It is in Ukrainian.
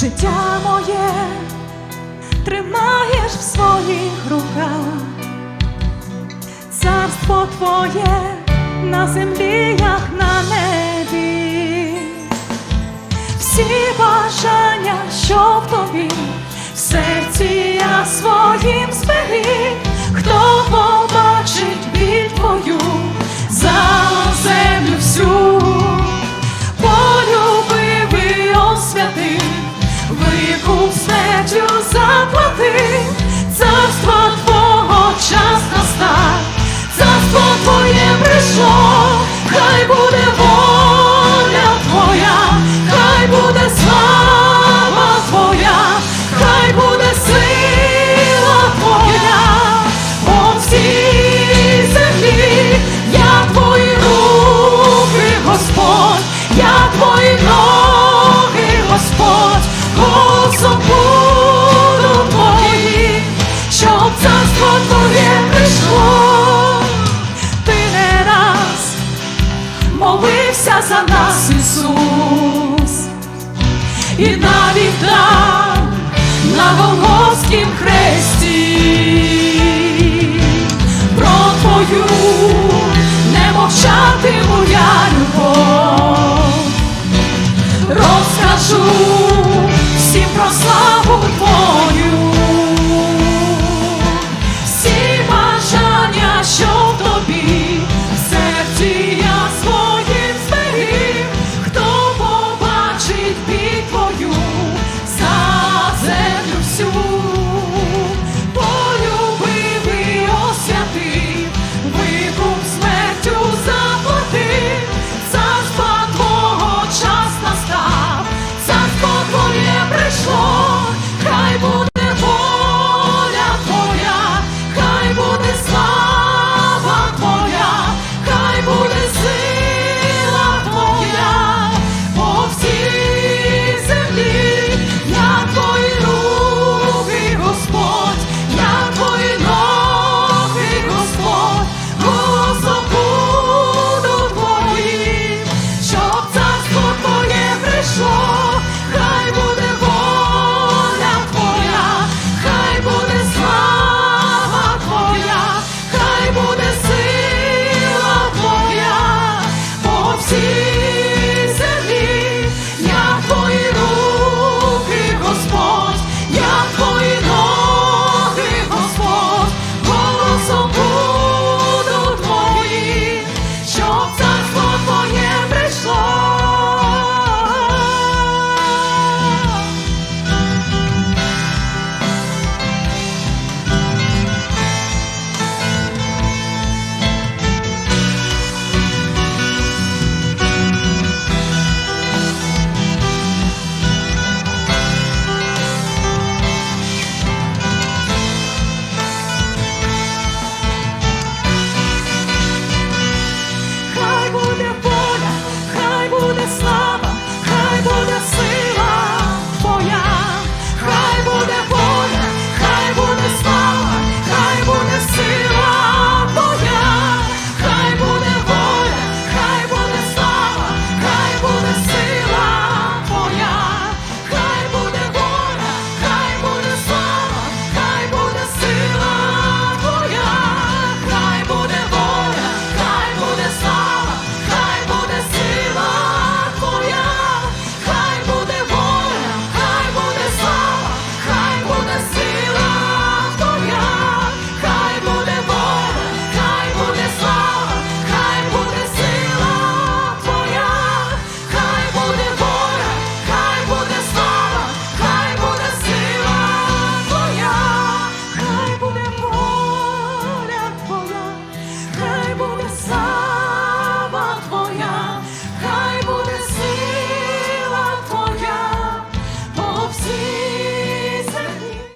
життя моє тримаєш в своїх руках, царство твоє на землі, як на небі, всі бажання, що в тобі.